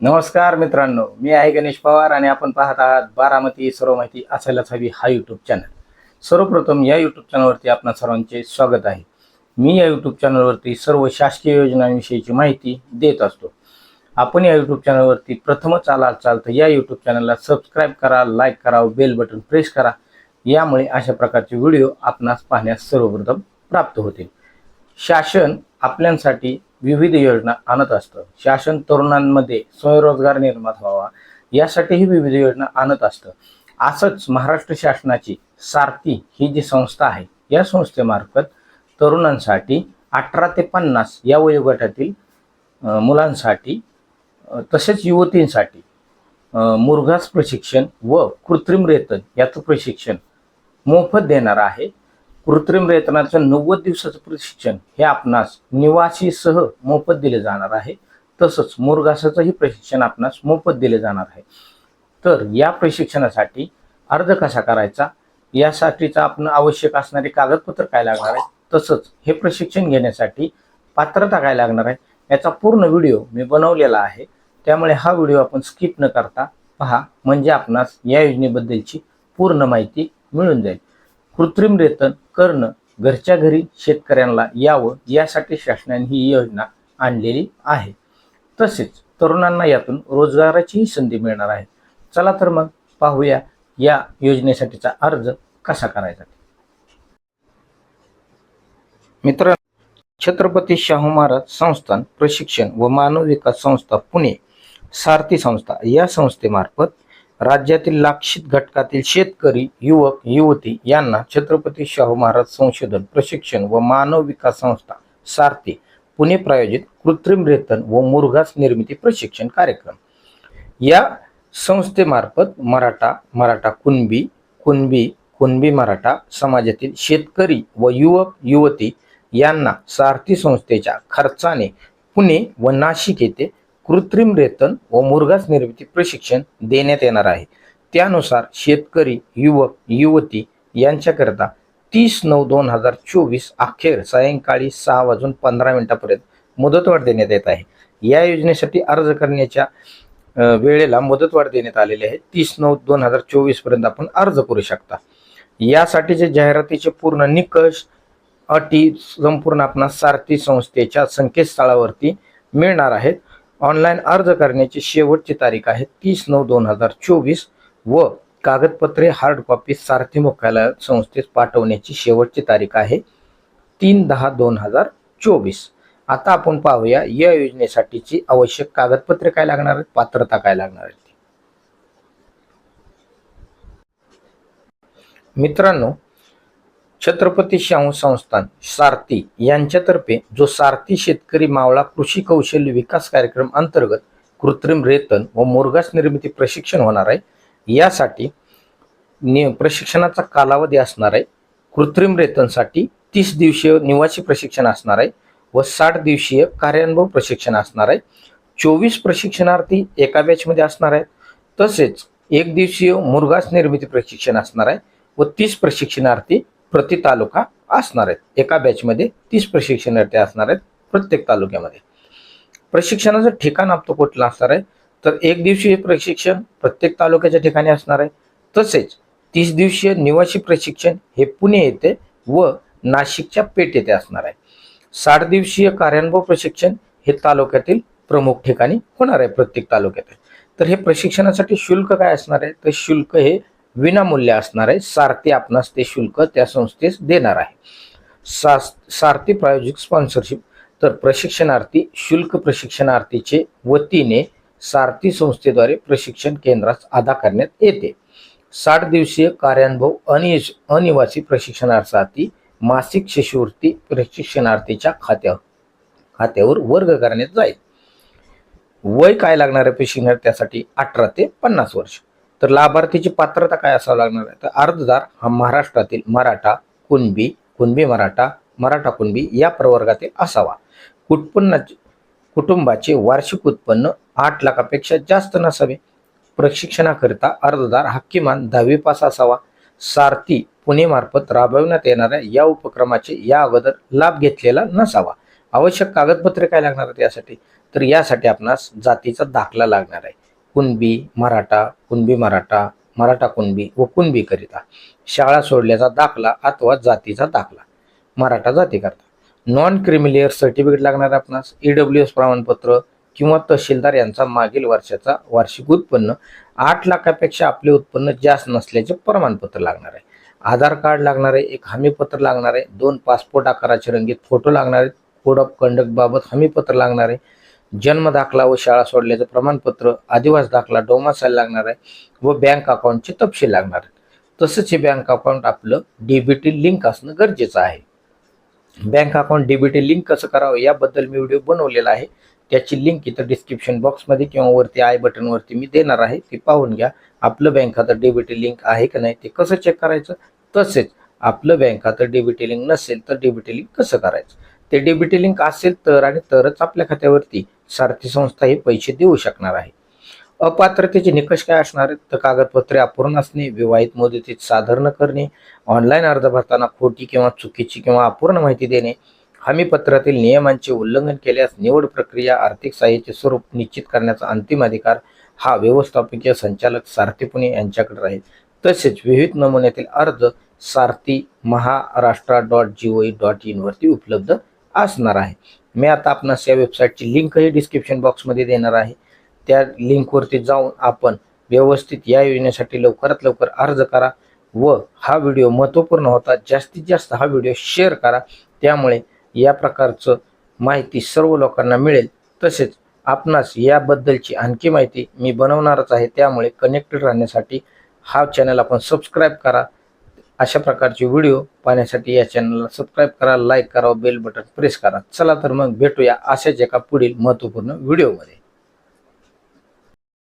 नमस्कार मित्रांनो मी आहे गणेश पवार आणि आपण पाहत आहात बारामती सर्व माहिती असायलाच हवी हा यूट्यूब चॅनल सर्वप्रथम या यूट्यूब चॅनलवरती आपणा सर्वांचे स्वागत आहे. मी या यूट्यूब चॅनलवरती सर्व शासकीय योजनांविषयीची माहिती देत असतो. आपण या यूट्यूब चॅनलवरती प्रथमच आलात चालतं या यूट्यूब चॅनलला सबस्क्राईब करा लाईक करा बेल बटन प्रेस करा. यामुळे अशा प्रकारचे व्हिडिओ आपणास पाहण्यास सर्वप्रथम प्राप्त होतील. शासन आपल्यासाठी विविध योजना आणत असतं. शासन तरुणांमध्ये स्वयंरोजगार निर्माण व्हावा यासाठीही विविध योजना आणत असतं. असंच महाराष्ट्र शासनाची सारथी ही जी संस्था आहे या संस्थेमार्फत तरुणांसाठी अठरा ते पन्नास या वयोगटातील मुलांसाठी तसेच युवतींसाठी मुरघास प्रशिक्षण व कृत्रिम रेतन याचं प्रशिक्षण मोफत देणार आहे. कृत्रिम रेतनाचं नव्वद दिवसाचं प्रशिक्षण हे आपणास निवासीसह मोफत दिले जाणार आहे. तसंच मुरघासाचंही प्रशिक्षण आपणास मोफत दिले जाणार आहे. तर या प्रशिक्षणासाठी अर्ज कसा करायचा? यासाठीचा आपण आवश्यक असणारे कागदपत्र काय लागणार आहे? तसंच हे प्रशिक्षण घेण्यासाठी पात्रता काय लागणार आहे? याचा पूर्ण व्हिडिओ मी बनवलेला आहे. त्यामुळे हा व्हिडिओ आपण स्किप न करता पहा. म्हणजे आपणास या योजनेबद्दलची पूर्ण माहिती मिळून जाईल. कृत्रिम रेतन करणं घरच्या घरी शेतकऱ्यांना यावं यासाठी शासनाने ही योजना आणलेली आहे. तसेच तरुणांना यातून रोजगाराचीही संधी मिळणार आहे. चला तर मग पाहूया या योजनेसाठीचा अर्ज कसा करायचा? मित्र छत्रपती शाहू महाराज संस्थान प्रशिक्षण व मानव विकास संस्था पुणे सारथी संस्था या संस्थेमार्फत राज्यातील लाक्षित घटकातील शेतकरी युवक युवती यांना छत्रपती शाहू महाराज संशोधन प्रशिक्षण व मानव विकास संस्था सारथी पुणे प्रायोजित कृत्रिम रेतन व मुरघास निर्मिती प्रशिक्षण कार्यक्रम. या संस्थेमार्फत मराठा मराठा कुणबी कुणबी कुणबी मराठा समाजातील शेतकरी व युवक युवती यांना सारथी संस्थेच्या खर्चाने पुणे व नाशिक येथे कृत्रिम रेतन व मुरघास निर्मिती प्रशिक्षण देण्यात येणार आहे. त्यानुसार शेतकरी युवक युवती यांच्याकरता तीस नऊ दोन हजार चोवीस अखेर सायंकाळी सहा वाजून पंधरा मिनिटापर्यंत मुदतवाढ देण्यात येत आहे. या योजनेसाठी अर्ज करण्याच्या वेळेला मुदतवाढ देण्यात आलेली आहे. तीस नऊ दोन हजार चोवीसपर्यंत आपण अर्ज करू शकता. यासाठीचे जाहिरातीचे पूर्ण निकष अटी संपूर्ण आपणास सारथी संस्थेच्या संकेतस्थळावरती मिळणार आहेत. ऑनलाईन अर्ज करण्याची शेवटची तारीख आहे तीस नऊ दोन हजार चोवीस व कागदपत्रे हार्ड कॉपी सारथी मुख्यालय संस्थेस पाठवण्याची शेवटची तारीख आहे तीन दहा दोन हजार चोवीस. आता आपण पाहूया या योजनेसाठीची आवश्यक कागदपत्रे काय लागणार आहेत पात्रता काय लागणार आहेत मित्रांनो छत्रपती शाहू संस्थान सारथी यांच्यातर्फे जो सारथी शेतकरी मावळा कृषी कौशल्य विकास कार्यक्रम अंतर्गत कृत्रिम रेतन व मुरघास निर्मिती प्रशिक्षण होणार आहे यासाठी नि प्रशिक्षणाचा कालावधी असणार आहे. कृत्रिम रेतनसाठी तीस दिवसीय निवासी प्रशिक्षण असणार आहे व साठ दिवसीय कार्यानुभव प्रशिक्षण असणार आहे. चोवीस प्रशिक्षणार्थी एका बॅचमध्ये असणार आहेत. तसेच एक दिवसीय मुरघास निर्मिती प्रशिक्षण असणार आहे व तीस प्रशिक्षणार्थी प्रति तालुका असणार आहेत. एका बॅचमध्ये तीस प्रशिक्षणार्थी असणार आहेत प्रत्येक तालुक्यामध्ये. प्रशिक्षणाचं ठिकाण आपलं कुठलं असणार आहे? तर एक दिवसीय प्रशिक्षण प्रत्येक तालुक्याच्या ठिकाणी असणार आहे. तसेच तीस दिवसीय निवासी प्रशिक्षण हे पुणे येथे व नाशिकच्या पेठ येथे असणार आहे. साठ दिवसीय कार्यानुभव प्रशिक्षण हे तालुक्यातील प्रमुख ठिकाणी होणार आहे प्रत्येक तालुक्यात. तर हे प्रशिक्षणासाठी शुल्क काय असणार आहे? तर शुल्क हे विनामूल्य असणार आहे. सारथी आपणास ते शुल्क त्या संस्थेस देणार आहे. सा सारथी प्रायोजिक स्पॉन्सरशिप तर प्रशिक्षणार्थी शुल्क प्रशिक्षणार्थीचे वतीने सारथी संस्थेद्वारे प्रशिक्षण केंद्रास अदा करण्यात येते. साठ दिवसीय कार्यानुभव अनि अनिवासी प्रशिक्षणार्थी मासिक शिष्यवृत्ती प्रशिक्षणार्थीच्या खात्यावर खात्यावर वर्ग करण्यात जाईल. वय काय लागणार आहे प्रशिक्षणार्थी? त्यासाठी अठरा ते पन्नास वर्ष. तर लाभार्थीची पात्रता काय असावं लागणार आहे? तर अर्जदार हा महाराष्ट्रातील मराठा कुणबी कुणबी मराठा मराठा कुणबी या प्रवर्गातील असावा. कुटपन्नाचे कुटुंबाचे वार्षिक उत्पन्न आठ लाखापेक्षा जास्त नसावे. प्रशिक्षणाकरिता अर्जदार हा किमान दहावी पास असावा. सारथी पुणे मार्फत राबविण्यात येणाऱ्या या उपक्रमाचे या अगोदर लाभ घेतलेला नसावा. आवश्यक कागदपत्रे काय लागणार आहेत यासाठी? तर यासाठी आपणास जातीचा दाखला लागणार आहे. कुणबी मराठा कुणबी मराठा मराठा कुणबी व कुणबी करिता. शाळा सोडल्याचा दाखला अथवा जातीचा दाखला. मराठा जाती करता. नॉन क्रिमिलियर सर्टिफिकेट लागणार आपणास. आपणास ईडब्ल्यू एस प्रमाणपत्र किंवा तहसीलदार यांचा मागील वर्षाचा वार्षिक उत्पन्न. आठ लाखापेक्षा आपले उत्पन्न जास्त नसल्याचे प्रमाणपत्र लागणार आहे. आधार कार्ड लागणार आहे एक हमीपत्र लागणार आहे दोन पासपोर्ट आकाराचे रंगीत फोटो लागणार आहेत कोड ऑफ कंडक्ट बाबत हमीपत्र लागणार आहे. जन्म दाखला व शाळा सोडल्याचं प्रमाणपत्र आदिवास दाखला डोमासायला लागणार आहे व बँक अकाउंटचे तपशील लागणार आहेत. तसंच हे बँक अकाउंट आपलं डीबीटी लिंक असणं गरजेचं आहे. बँक अकाउंट डीबीटी लिंक कसं करावं याबद्दल मी व्हिडिओ बनवलेला आहे. त्याची लिंक इथं डिस्क्रिप्शन बॉक्समध्ये किंवा वरती आय बटनवरती मी देणार आहे. ती पाहून घ्या. आपलं बँक खातं डीबीटी लिंक आहे का नाही ते कसं चेक करायचं? तसेच आपलं बँक खातं डीबीटी लिंक नसेल तर डीबीटी लिंक कसं करायचं? ते डीबीटी लिंक असेल तर आणि तरच आपल्या खात्यावरती सारथी संस्था हे पैसे देऊ शकणार आहे. अपात्रतेचे निकष काय असणार? आहेत तर कागदपत्रे अपूर्ण असणे विवाहित मुदतीत सादर न करणे ऑनलाईन अर्ज भरताना खोटी किंवा चुकीची किंवा अपूर्ण माहिती देणे हमीपत्रातील नियमांचे उल्लंघन केल्यास निवड प्रक्रिया आर्थिक सहाय्याचे स्वरूप निश्चित करण्याचा अंतिम अधिकार हा व्यवस्थापकीय संचालक सारथी पुणे यांच्याकडे राहील. तसेच विविध नमुन्यातील अर्ज Sarathi Maharashtra dot G O dot इनवरती उपलब्ध असणार आहे. मी आता आपणास या वेबसाईटची लिंकही डिस्क्रिप्शन बॉक्समध्ये देणार आहे. त्या लिंकवरती जाऊन आपण व्यवस्थित या योजनेसाठी लवकरात लवकर अर्ज करा व हा व्हिडिओ महत्त्वपूर्ण होता. जास्तीत जास्त हा व्हिडिओ शेअर करा. त्यामुळे या प्रकारचं माहिती सर्व लोकांना मिळेल. तसेच आपणास याबद्दलची आणखी माहिती मी बनवणारच आहे. त्यामुळे कनेक्टेड राहण्यासाठी हा चॅनल आपण सबस्क्राईब करा. अशा प्रकारचे व्हिडिओ पाहण्यासाठी या चॅनलला सबस्क्राईब करा लाईक करा बेल बटन प्रेस करा. चला तर मग भेटूया अशाच एका पुढील महत्त्वपूर्ण व्हिडिओमध्ये.